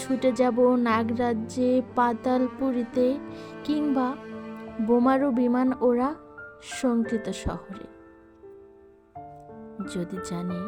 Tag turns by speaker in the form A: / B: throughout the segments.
A: ছুটে যাব নাগরাজ্যে, পাতালপুরীতে কিংবা বোমারু বিমান ওরা শঙ্কিত শহরে। যদি জানি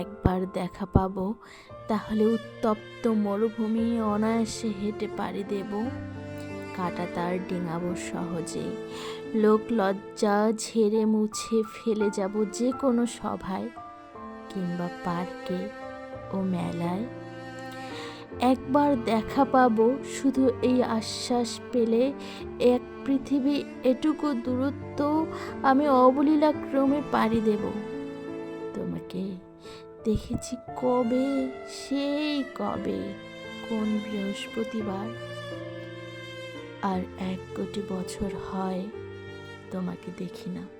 A: একবার দেখা পাব, তাহলে উত্তপ্ত মরুভূমি অনায়াসে হেঁটে পাড়ি দেব। কাটা তার ডিঙাবো সহজে, লোক লজ্জা ঝেড়ে মুছে ফেলে যাব যে কোনো সভায় কিংবা পার্কে ও মেলায়। একবার দেখা পাবো, শুধু এই আশ্বাস পেলে এক পৃথিবী এটুকু দূরত্ব আমি অবলীলাক্রমে পাড়ি দেব। তোমাকে দেখেছি কবে, সেই কবে, কোন বৃহস্পতিবার? আর এক কোটি বছর হয় তোমাকে দেখি না।